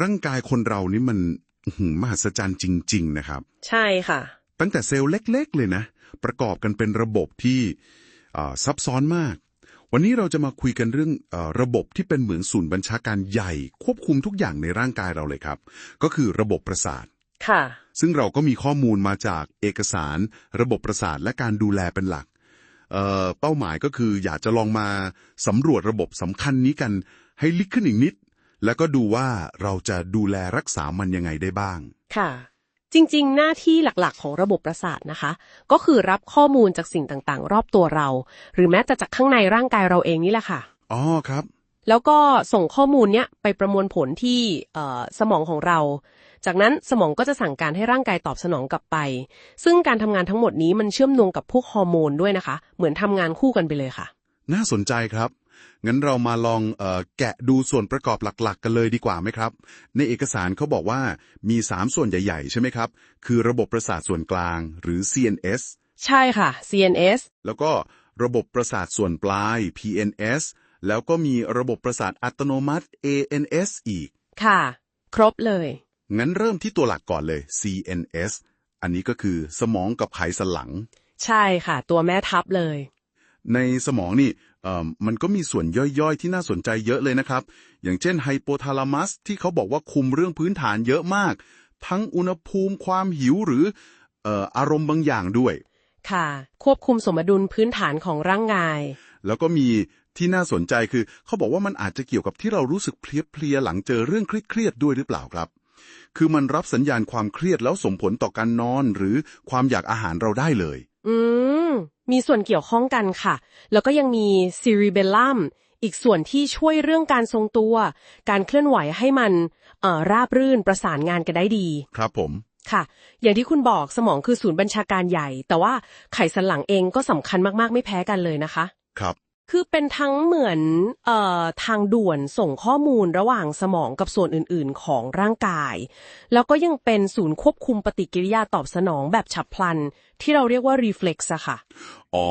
ร่างกายคนเรานี่มันอื้อหือมหัศจรรย์จริง ๆ นะครับ ใช่ค่ะ ตั้งแต่เซลล์เล็ก ๆ เลยนะ ประกอบกันเป็นระบบที่อ่าซับซ้อนมาก วันนี้เราจะมาคุยกันเรื่องเออระบบที่เป็นเหมือนศูนย์บัญชาการใหญ่ ควบคุมทุกอย่างในร่างกายเราเลยครับ ก็คือระบบประสาทค่ะ ซึ่งเราก็มีข้อมูลมาจากเอกสาร ระบบประสาทและการดูแลเป็นหลักเอ่อเป้าหมายก็คืออยากจะลองมาสำรวจระบบสำคัญนี้กันให้ลึกขึ้นอีกนิด แล้วก็ดูว่าเราจะดูแลรักษามันยังไงได้บ้าง ค่ะ จริง ๆ หน้าที่หลักๆ ของระบบประสาทนะคะ ก็คือรับข้อมูลจากสิ่งต่างๆ รอบตัวเรา หรือแม้แต่จากข้างในร่างกายเราเองนี่แหละค่ะ อ๋อครับ แล้วก็ส่งข้อมูลเนี้ยไปประมวลผลที่เอ่อสมองของเรา จากนั้นสมองก็จะสั่งการให้ร่างกายตอบสนองกลับไป ซึ่งการทำงานทั้งหมดนี้มันเชื่อมโยงกับพวกฮอร์โมนด้วยนะคะ เหมือนทำงานคู่กันไปเลยค่ะ น่าสนใจครับ งั้นเรามาลองเออแกะดูส่วนประกอบหลักๆ กันเลยดีกว่าไหมครับ ในเอกสารเขาบอกว่ามี 3 ส่วนใหญ่ ๆ ใช่ไหมครับ คือระบบประสาทส่วนกลางหรือ CNS ใช่ค่ะ CNS แล้วก็ระบบประสาทส่วนปลาย PNS แล้วก็มีระบบประสาทอัตโนมัติ ANS อีก ค่ะ ครบเลย งั้นเริ่มที่ตัวหลักก่อนเลย CNS อันนี้ก็คือสมองกับไขสันหลัง ใช่ค่ะ ตัวแม่ทัพเลย ในสมองนี่เอ่อ มันก็มีส่วนย่อยๆ ที่น่าสนใจเยอะเลยนะครับ อย่างเช่นไฮโปทาลามัสที่เขาบอกว่าคุมเรื่องพื้นฐานเยอะมาก ทั้งอุณหภูมิความหิวหรือเอ่ออารมณ์บางอย่างด้วย ค่ะ ควบคุมสมดุลพื้นฐานของร่างกาย แล้วก็มีที่น่าสนใจคือ เขาบอกว่ามันอาจจะเกี่ยวกับที่เรารู้สึกเพลียๆหลังเจอเรื่องเครียดๆด้วยหรือเปล่าครับ คือมันรับสัญญาณความเครียดแล้วส่งผลต่อการนอนหรือความอยากอาหารเราได้เลย อืม มีส่วนเกี่ยวข้องกันค่ะ แล้วก็ยังมีซีรีเบลลัมอีกส่วนที่ช่วยเรื่องการทรงตัว การเคลื่อนไหวให้มันเอ่อราบรื่นประสานงานกันได้ดี ครับผม ค่ะ อย่างที่คุณบอกสมองคือศูนย์บัญชาการใหญ่ แต่ว่าไขสันหลังเองก็สำคัญมากๆ ไม่แพ้กันเลยนะคะ ครับ คือเป็นทั้งเหมือนเอ่อทางด่วนส่งข้อมูลระหว่างสมองกับส่วนอื่นๆ ของร่างกาย แล้วก็ยังเป็นศูนย์ควบคุมปฏิกิริยาตอบสนองแบบฉับพลัน ที่เราเรียกว่า reflex อะค่ะ อ๋อ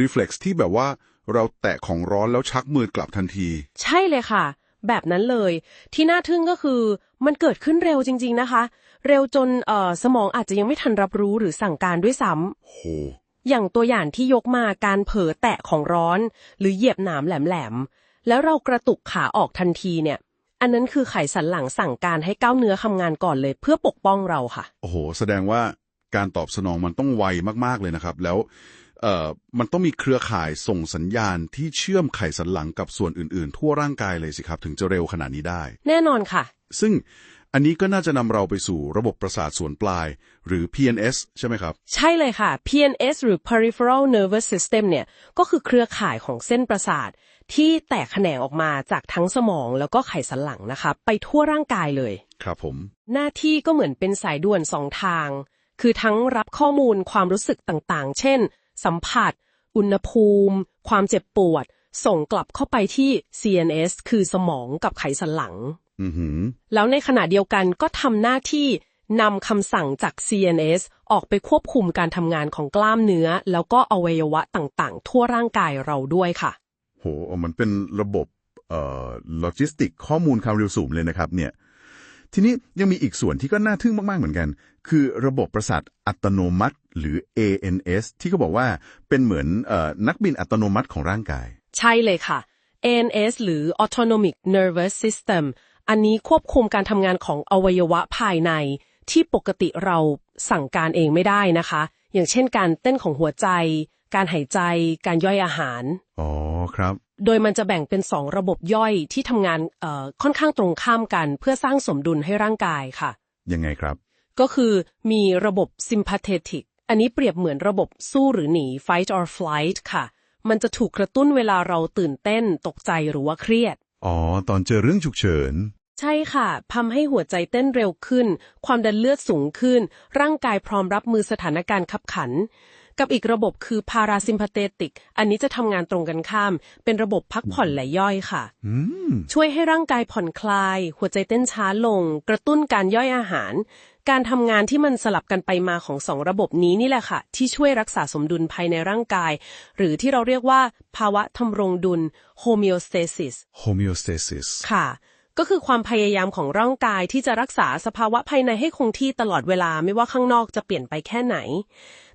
reflex ที่แบบว่าเราแตะของร้อนแล้วชักมือกลับทันที ใช่เลยค่ะ แบบนั้นเลย ที่น่าทึ่งก็คือมันเกิดขึ้นเร็วจริง ๆนะคะ เร็วจนเอ่อสมองอาจจะยังไม่ทันรับรู้หรือสั่งการด้วยซ้ำโห อย่างตัวอย่างที่ยกมาการเผลอแตะของร้อน หรือเหยียบหนามแหลมๆ แล้วเรากระตุกขาออกทันทีเนี่ย อันนั้นคือไขสันหลังสั่งการให้ก้าวเนื้อทำงานก่อนเลย เพื่อปกป้องเราค่ะ โอ้โห แสดงว่าการตอบสนองมันต้องไวมากๆเลยนะครับ แล้วเอ่อมันต้องมีเครือข่ายส่งสัญญาณที่เชื่อมไขสันหลังกับส่วนอื่นๆ ทั่วร่างกายเลยสิครับ ถึงจะเร็วขนาดนี้ได้ แน่นอนค่ะ ซึ่งอันนี้ก็น่าจะนำเราไปสู่ระบบประสาทส่วนปลาย หรือ PNS ใช่ไหมครับ ใช่เลยค่ะ PNS หรือ peripheral nervous system เนี่ยก็คือเครือข่ายของเส้นประสาท ที่แตกแขนงออกมาจากทั้งสมองแล้วก็ไขสันหลังนะคะไปทั่วร่างกายเลย ครับผม หน้าที่ก็เหมือนเป็นสายด่วนสองทาง คือทั้งรับข้อมูลความรู้สึกต่างๆ เช่น สัมผัส อุณหภูมิ ความเจ็บปวด ส่งกลับเข้าไปที่ CNS คือสมองกับไขสันหลังอือหือ แล้วในขณะเดียวกันก็ทำหน้าที่นำคำสั่งจาก CNS ออกไปควบคุมการทำงานของกล้ามเนื้อ แล้วก็อวัยวะต่างๆ ทั่วร่างกายเราด้วยค่ะ โหมันเป็นระบบเอ่อโลจิสติกข้อมูลความเร็วสูงเลยนะครับเนี่ย ทีนี้ยังมีอีกส่วนที่ก็น่าทึ่งมาก ๆ เหมือนกัน คือระบบประสาทอัตโนมัติ หรือ ANS ที่เขาบอกว่าเป็นเหมือนเออนักบินอัตโนมัติของร่างกาย ใช่เลยค่ะ ANS หรือ Autonomic Nervous System อันนี้ควบคุมการทำงานของอวัยวะภายใน ที่ปกติเราสั่งการเองไม่ได้นะคะ อย่างเช่นการเต้นของหัวใจ การหายใจ การย่อยอาหาร อ๋อครับ โดยมันจะแบ่งเป็นสองระบบย่อยที่ทำงานเอ่อค่อนข้างตรงข้ามกัน เพื่อสร้างสมดุลให้ร่างกายค่ะ ยังไงครับ ก็คือมีระบบ sympathetic อันนี้เปรียบเหมือนระบบสู้หรือหนี fight or flight ค่ะ มันจะถูกกระตุ้นเวลาเราตื่นเต้น ตกใจหรือว่าเครียด อ๋อ ตอนเจอเรื่องฉุกเฉิน ใช่ค่ะทำให้หัวใจเต้นเร็วขึ้น ความดันเลือดสูงขึ้น ร่างกายพร้อมรับมือสถานการณ์ขับขัน กับอีกระบบคือ parasympathetic อันนี้จะทำงานตรงกันข้าม เป็นระบบพักผ่อนและย่อยค่ะอืมช่วยให้ร่างกายผ่อนคลาย หัวใจเต้นช้าลง กระตุ้นการย่อยอาหาร การทำงานที่มันสลับกันไปมาของสองระบบนี้นี่แหละค่ะ ที่ช่วยรักษาสมดุลภายในร่างกาย หรือที่เราเรียกว่า ภาวะทำรงดุล homeostasis homeostasis ค่ะ ก็คือความพยายามของร่างกายที่จะรักษาสภาวะภายในให้คงที่ตลอดเวลาไม่ว่าข้างนอกจะเปลี่ยนไปแค่ไหน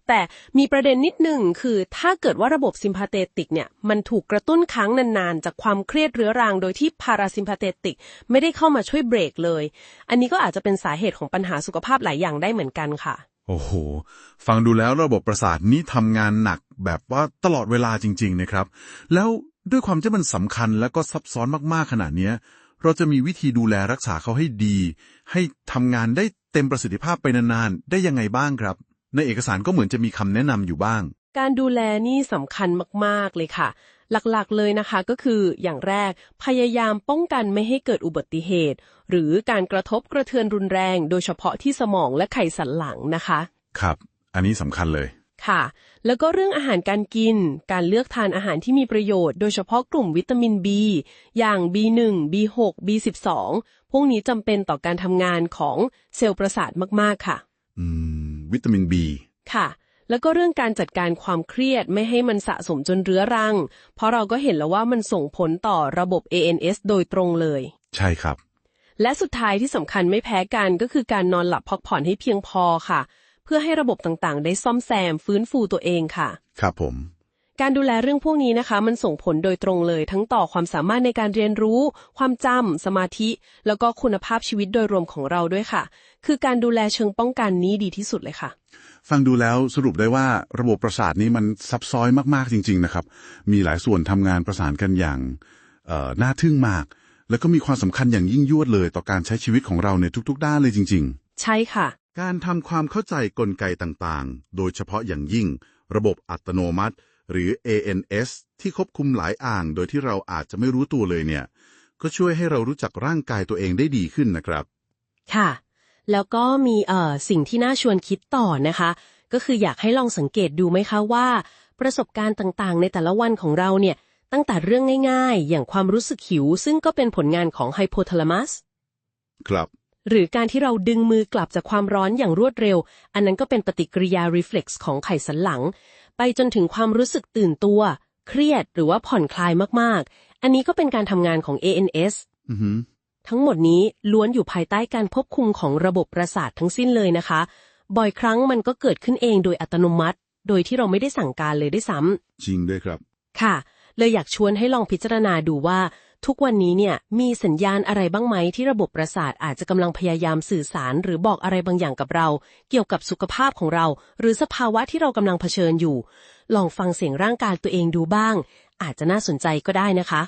แต่มีประเด็นนิดหนึ่งคือถ้าเกิดว่าระบบซิมพาเตติกเนี่ยมันถูกกระตุ้นค้างนานๆ จากความเครียดเรื้อรังโดยที่พาราซิมพาเตติกไม่ได้เข้ามาช่วยเบรกเลย อันนี้ก็อาจจะเป็นสาเหตุของปัญหาสุขภาพหลายอย่างได้เหมือนกันค่ะ โอ้โห ฟังดูแล้วระบบประสาทนี้ทำงานหนักแบบว่าตลอดเวลาจริง ๆ นะครับ แล้วด้วยความที่มันสำคัญและก็ซับซ้อนมากๆขนาดนี้ เราจะมีวิธีดูแลรักษาเขาให้ดี ให้ทำงานได้เต็มประสิทธิภาพไปนานๆ ได้ยังไงบ้างครับ ในเอกสารก็เหมือนจะมีคำแนะนำอยู่บ้าง การดูแลนี่สำคัญมากๆเลยค่ะ หลักๆเลยนะคะก็คืออย่างแรกพยายามป้องกันไม่ให้เกิดอุบัติเหตุ หรือการกระทบกระเทือนรุนแรง โดยเฉพาะที่สมองและไขสันหลังนะคะ ครับ อันนี้สำคัญเลยค่ะ แล้วก็เรื่องอาหารการกิน การเลือกทานอาหารที่มีประโยชน์ โดยเฉพาะกลุ่มวิตามิน B อย่าง B1 B6 B12 พวกนี้จำเป็นต่อการทำงานของเซลล์ประสาทมาก ๆ ค่ะ อืม วิตามิน B ค่ะ แล้วก็เรื่องการจัดการความเครียดไม่ให้มันสะสมจนเรื้อรัง เพราะเราก็เห็นแล้วว่ามันส่งผลต่อระบบ ANS โดยตรงเลย ใช่ครับและสุดท้ายที่สำคัญไม่แพ้กันก็คือการนอนหลับพักผ่อนให้เพียงพอค่ะ เพื่อให้ระบบต่างๆ ได้ซ่อมแซมฟื้นฟูตัวเองค่ะ ครับผม การดูแลเรื่องพวกนี้นะคะ มันส่งผลโดยตรงเลยทั้งต่อความสามารถในการเรียนรู้ ความจำสมาธิ แล้วก็คุณภาพชีวิตโดยรวมของเราด้วยค่ะ คือการดูแลเชิงป้องกันนี้ดีที่สุดเลยค่ะ ฟังดูแล้วสรุปได้ว่าระบบประสาทนี้มันซับซ้อนมากๆจริง ๆ นะครับ มีหลายส่วนทำงานประสานกันอย่างเอ่อน่าทึ่งมาก แล้วก็มีความสำคัญอย่างยิ่งยวดเลย ต่อการใช้ชีวิตของเราในทุก ๆ ด้านเลยจริงใช่ค่ะๆ การทำความเข้าใจกลไกต่างๆ โดยเฉพาะอย่างยิ่ง ระบบอัตโนมัติ หรือ ANS ที่ควบคุมหลายอ่างโดยที่เราอาจจะไม่รู้ตัวเลยเนี่ย ก็ช่วยให้เรารู้จักร่างกายตัวเองได้ดีขึ้นนะครับ ค่ะ แล้วก็มีเอ่อสิ่งที่น่าชวนคิดต่อนะคะ ก็คืออยากให้ลองสังเกตดูไหมคะว่า ประสบการณ์ต่างๆ ในแต่ละวันของเราเนี่ยตั้งแต่เรื่องง่ายๆ อย่างความรู้สึกหิว ซึ่งก็เป็นผลงานของไฮโพทาลามัส ครับ หรือการที่เราดึงมือกลับจากความร้อนอย่างรวดเร็ว อันนั้นก็เป็นปฏิกิริยา reflex ของไขสันหลัง ไปจนถึงความรู้สึกตื่นตัว เครียดหรือว่าผ่อนคลายมากๆ อันนี้ก็เป็นการทำงานของ ANS อือหือทั้งหมดนี้ล้วนอยู่ภายใต้การควบคุมของระบบประสาททั้งสิ้นเลยนะคะ บ่อยครั้งมันก็เกิดขึ้นเองโดยอัตโนมัติ โดยที่เราไม่ได้สั่งการเลยด้วยซ้ำจริงด้วยครับ ค่ะ เลยอยากชวนให้ลองพิจารณาดูว่า ทุกวันนี้เนี่ยมีสัญญาณอะไรบ้างไหมที่ระบบประสาทอาจจะกำลังพยายามสื่อสาร หรือบอกอะไรบางอย่างกับเรา เกี่ยวกับสุขภาพของเรา หรือสภาวะที่เรากำลังเผชิญอยู่ ลองฟังเสียงร่างกายตัวเองดูบ้าง อาจจะน่าสนใจก็ได้นะคะ